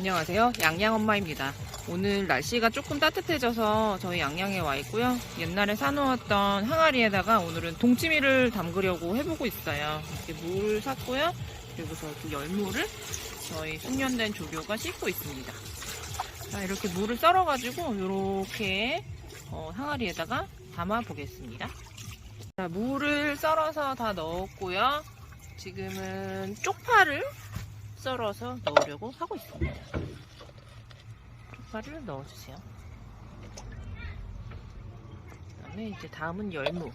안녕하세요. 양양 엄마입니다. 오늘 날씨가 조금 따뜻해져서 저희 양양에 와 있고요. 옛날에 사놓았던 항아리에다가 오늘은 동치미를 담그려고 해보고 있어요. 이렇게 물 샀고요. 그리고서 그 열무를 저희 숙련된 조교가 씻고 있습니다. 자, 이렇게 물을 썰어가지고 이렇게 어, 항아리에다가 담아 보겠습니다. 자, 물을 썰어서 다 넣었고요. 지금은 쪽파를 썰어서 넣으려고 하고 있습니다. 쪽파를 넣어주세요. 그 다음에 이제 다음은 열무.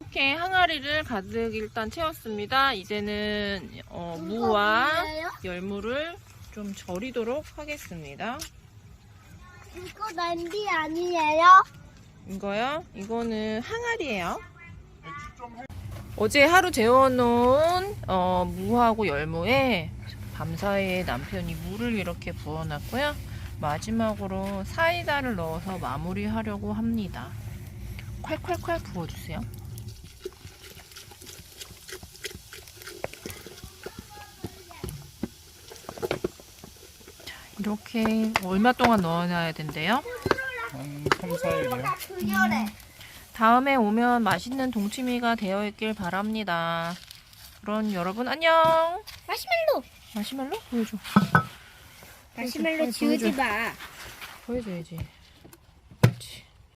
이렇게 항아리를 가득 일단 채웠습니다. 이제는 어, 무와 열무를 좀 절이도록 하겠습니다. 이거 냄비 아니에요? 이거요? 이거는 항아리예요. 어제 하루 재워놓은 어, 무하고 열무에 밤사이에 남편이 물을 이렇게 부어놨고요. 마지막으로 사이다를 넣어서 마무리하려고 합니다. 콸콸콸 부어주세요. 자, 이렇게 얼마 동안 넣어놔야 된대요? 한 3, 4일이요. 그녀래. 다음에 오면 맛있는 동치미가 되어 있길 바랍니다. 그럼 여러분 안녕. 마시멜로. 마시멜로 보여줘. 마시멜로 보여줘, 지우지. 마. 보여줘야지.